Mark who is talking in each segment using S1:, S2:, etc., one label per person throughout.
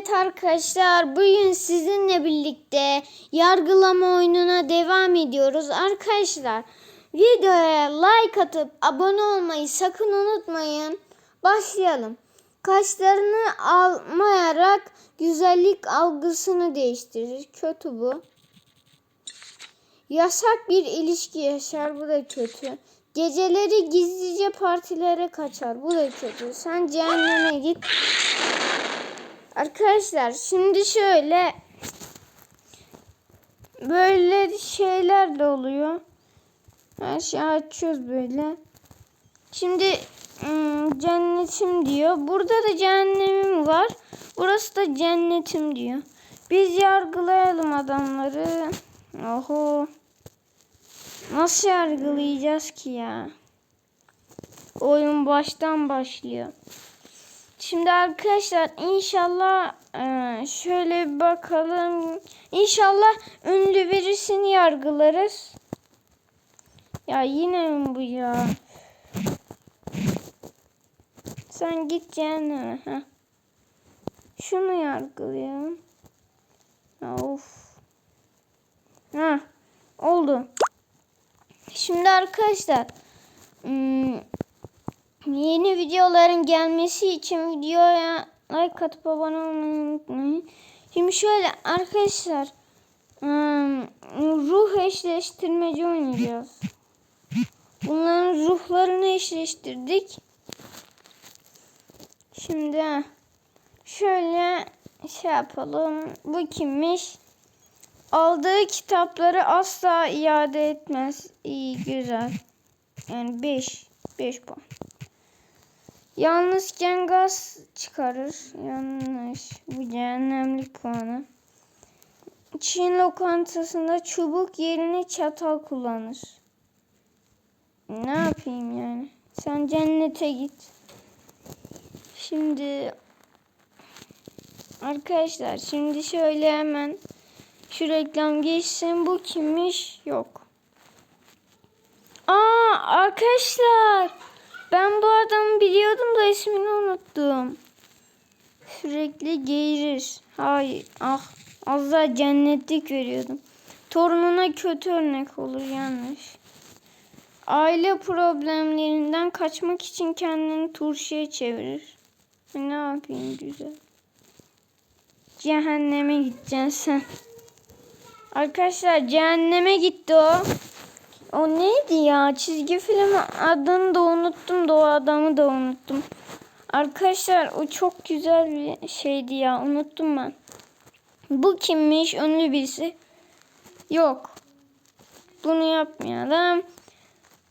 S1: Evet arkadaşlar bugün sizinle birlikte yargılama oyununa devam ediyoruz. Arkadaşlar videoya like atıp abone olmayı sakın unutmayın. Başlayalım. Kaşlarını almayarak güzellik algısını değiştirir. Kötü bu. Yasak bir ilişki yaşar. Bu da kötü. Geceleri gizlice partilere kaçar. Bu da kötü. Sen cehenneme git. Arkadaşlar şimdi şöyle böyle şeyler de oluyor. Her şeyi açıyoruz böyle. Şimdi ım, cennetim diyor. Burada da cehennemim var. Burası da cennetim diyor. Biz yargılayalım adamları. Oho. Nasıl yargılayacağız ki ya? Oyun baştan başlıyor. Şimdi arkadaşlar inşallah e, şöyle bir bakalım. İnşallah ünlü birisini yargılarız. Ya yine mi bu ya? Sen git cehenneme. Heh. Şunu yargılayalım. Ya, of. Ha, oldu. Şimdi arkadaşlar hmm, yeni videoların gelmesi için videoya like atıp abone olmayı unutmayın. Şimdi şöyle arkadaşlar hmm, ruh eşleştirmeci oynayacağız. Bunların ruhlarını eşleştirdik. Şimdi şöyle şey yapalım. Bu kimmiş? Aldığı kitapları asla iade etmez. İyi güzel. Yani 5 5 puan. Yalnızken gaz çıkarır. Yanlış. Bu cehennemlik puanı. Çin lokantasında çubuk yerine çatal kullanır. Ne yapayım yani? Sen cennete git. Şimdi arkadaşlar şimdi şöyle hemen şu reklam geçsin. Bu kimmiş? Yok. Aa arkadaşlar. Ben bu adamı biliyordum ismini unuttum. Sürekli geğirir. Hayır. Ah. Az daha cennetlik veriyordum. Torununa kötü örnek olur yanlış. Aile problemlerinden kaçmak için kendini turşuya çevirir. Ne yapayım güzel. Cehenneme gideceksin sen. Arkadaşlar cehenneme gitti o. O neydi ya? Çizgi film adını da unuttum da o adamı da unuttum. Arkadaşlar o çok güzel bir şeydi ya. Unuttum ben. Bu kimmiş? Ünlü birisi. Yok. Bunu yapmayalım.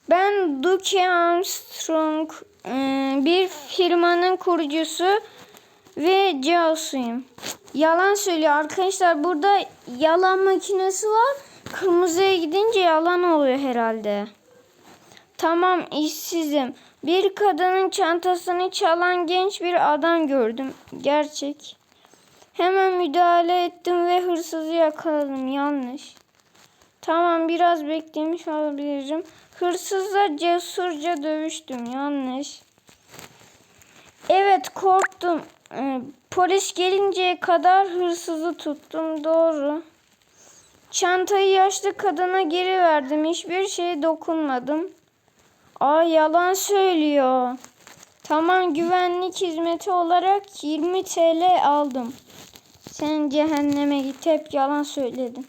S1: Ben Duke Armstrong e, bir firmanın kurucusu ve casusyum. Yalan söylüyor arkadaşlar. Burada yalan makinesi var. Kırmızıya gidince yalan oluyor herhalde. Tamam işsizim. Bir kadının çantasını çalan genç bir adam gördüm. Gerçek. Hemen müdahale ettim ve hırsızı yakaladım. Yanlış. Tamam biraz beklemiş olabilirim. Hırsızla cesurca dövüştüm. Yanlış. Evet korktum. Ee, polis gelinceye kadar hırsızı tuttum. Doğru. Çantayı yaşlı kadına geri verdim. Hiçbir şeye dokunmadım. Aa yalan söylüyor. Tamam güvenlik hizmeti olarak 20 TL aldım. Sen cehenneme git hep yalan söyledin.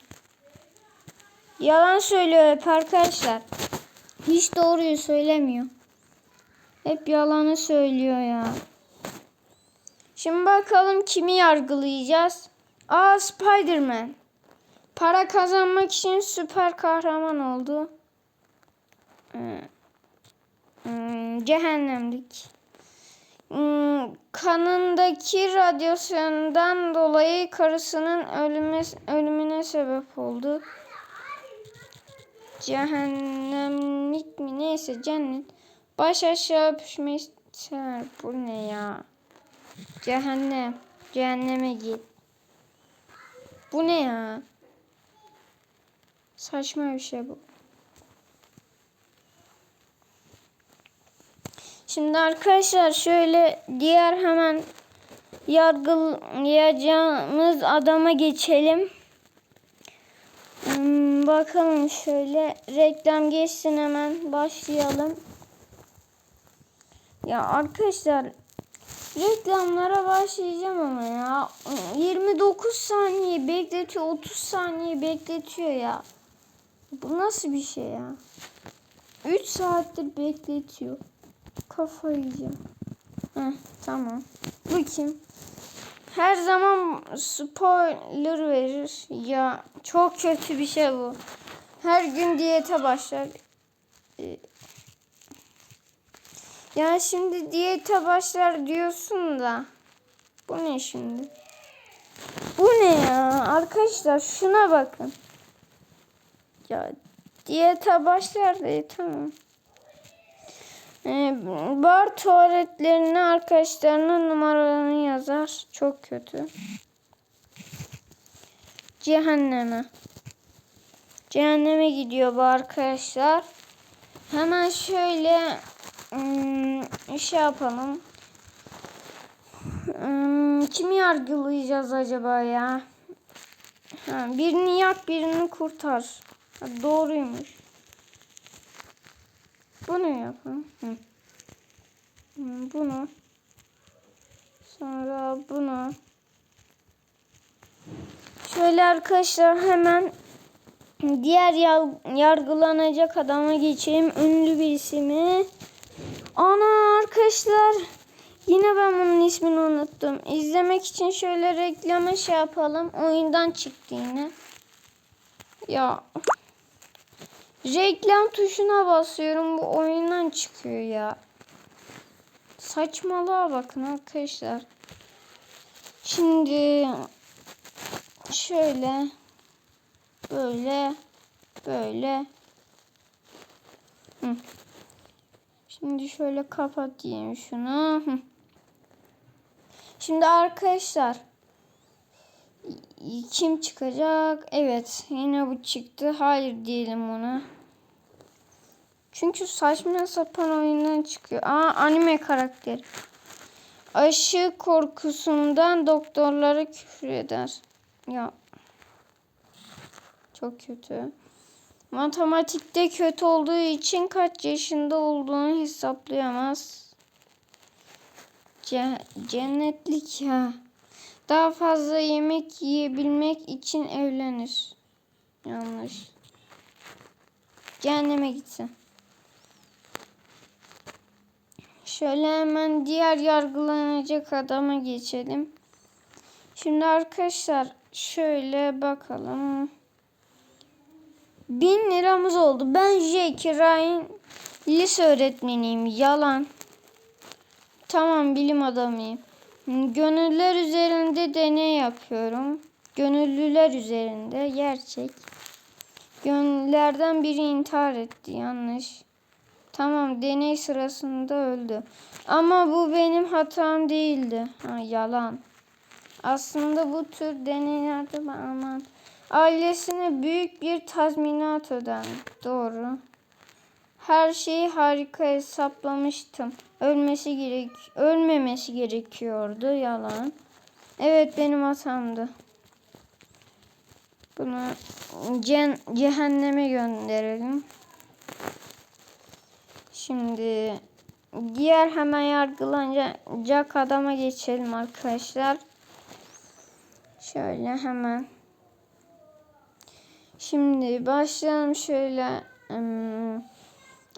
S1: Yalan söylüyor hep arkadaşlar. Hiç doğruyu söylemiyor. Hep yalanı söylüyor ya. Şimdi bakalım kimi yargılayacağız. Aa Spiderman. Para kazanmak için süper kahraman oldu. Hmm. Hmm, cehennemlik. Hmm, kanındaki radyasyondan dolayı karısının ölüme, ölümüne sebep oldu. Cehennemlik mi? Neyse cennet. Baş aşağı öpüşmeyi sever. Bu ne ya? Cehennem. Cehenneme git. Bu ne ya? Saçma bir şey bu. Şimdi arkadaşlar şöyle diğer hemen yargılayacağımız adama geçelim. Hmm, bakalım şöyle reklam geçsin hemen başlayalım. Ya arkadaşlar reklamlara başlayacağım ama ya 29 saniye bekletiyor 30 saniye bekletiyor ya. Bu nasıl bir şey ya? 3 saattir bekletiyor. Kafayı yiyeceğim. Heh, tamam. Bu kim? Her zaman spoiler verir. Ya çok kötü bir şey bu. Her gün diyete başlar. Ee, Ya şimdi diyete başlar diyorsun da. Bu ne şimdi? Bu ne ya? Arkadaşlar şuna bakın. Ya diyete başlar da tamam. Ee, bar tuvaletlerine arkadaşlarının numaralarını yazar. Çok kötü. Cehenneme. Cehenneme gidiyor bu arkadaşlar. Hemen şöyle hmm, şey yapalım. Hmm, kimi yargılayacağız acaba ya? Birini yak birini kurtar. Ha, doğruymuş. Bunu yapalım. Hı. Bunu. Sonra bunu. Şöyle arkadaşlar hemen diğer yar- yargılanacak adama geçeyim. Ünlü bir ismi. Ana arkadaşlar. Yine ben bunun ismini unuttum. İzlemek için şöyle reklama şey yapalım. Oyundan çıktı yine. Ya Reklam tuşuna basıyorum bu oyundan çıkıyor ya. Saçmalığa bakın arkadaşlar. Şimdi şöyle böyle böyle Hı. Şimdi şöyle kapatayım şunu. Hı. Şimdi arkadaşlar kim çıkacak? Evet yine bu çıktı. Hayır diyelim ona. Çünkü saçma sapan oyundan çıkıyor. Aa anime karakteri. Aşı korkusundan doktorlara küfür eder. Ya. Çok kötü. Matematikte kötü olduğu için kaç yaşında olduğunu hesaplayamaz. Ce cennetlik ya. Daha fazla yemek yiyebilmek için evlenir. Yanlış. Cehenneme gitsin. Şöyle hemen diğer yargılanacak adama geçelim. Şimdi arkadaşlar şöyle bakalım. Bin liramız oldu. Ben J.K. Ryan lise öğretmeniyim. Yalan. Tamam bilim adamıyım. Gönüller üzerinde deney yapıyorum. Gönüllüler üzerinde gerçek. Gönüllerden biri intihar etti. Yanlış. Tamam deney sırasında öldü. Ama bu benim hatam değildi. Ha, yalan. Aslında bu tür deneylerde aman ailesine büyük bir tazminat ödendi. Doğru. Her şeyi harika hesaplamıştım. Ölmesi gerek ölmemesi gerekiyordu. Yalan. Evet benim hatamdı. Bunu cen cehenneme gönderelim. Şimdi diğer hemen yargılanacak adama geçelim arkadaşlar. Şöyle hemen. Şimdi başlayalım şöyle. Hmm.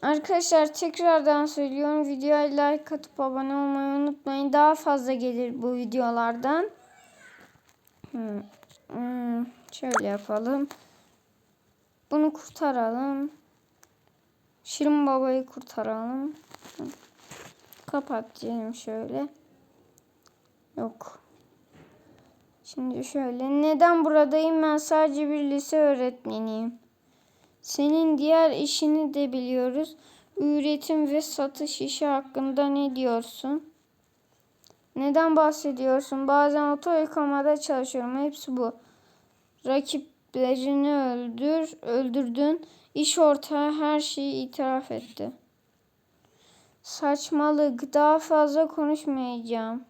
S1: Arkadaşlar tekrardan söylüyorum. Videoya like atıp abone olmayı unutmayın. Daha fazla gelir bu videolardan. Hmm. Hmm. Şöyle yapalım. Bunu kurtaralım. Şirin babayı kurtaralım. Kapat diyelim şöyle. Yok. Şimdi şöyle. Neden buradayım? Ben sadece bir lise öğretmeniyim. Senin diğer işini de biliyoruz. Üretim ve satış işi hakkında ne diyorsun? Neden bahsediyorsun? Bazen oto yıkamada çalışıyorum. Hepsi bu. Rakiplerini öldür, öldürdün. İş ortağı her şeyi itiraf etti. Saçmalık. Daha fazla konuşmayacağım.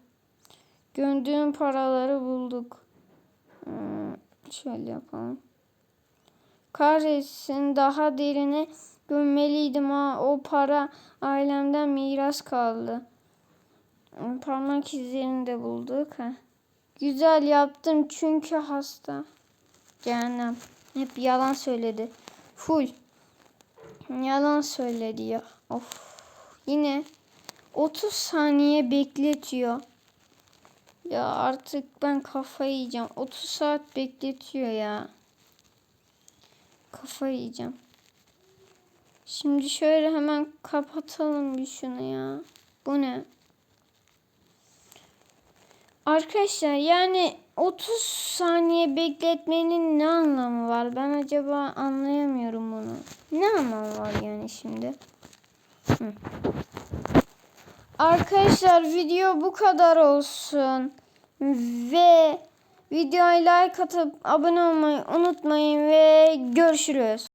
S1: Gördüğüm paraları bulduk. Hmm, şöyle yapalım. Kahretsin daha derine gömmeliydim ha. O para ailemden miras kaldı. Parmak izlerini de bulduk. Ha. Güzel yaptım çünkü hasta. Cehennem. Hep yalan söyledi. Full. Yalan söyledi ya. Of. Yine 30 saniye bekletiyor. Ya artık ben kafayı yiyeceğim. 30 saat bekletiyor ya. Kafayı yiyeceğim. Şimdi şöyle hemen kapatalım bir şunu ya. Bu ne? Arkadaşlar yani 30 saniye bekletmenin ne anlamı var? Ben acaba anlayamıyorum bunu. Ne anlamı var yani şimdi? Hı. Arkadaşlar video bu kadar olsun. Ve videoya like atıp abone olmayı unutmayın ve görüşürüz.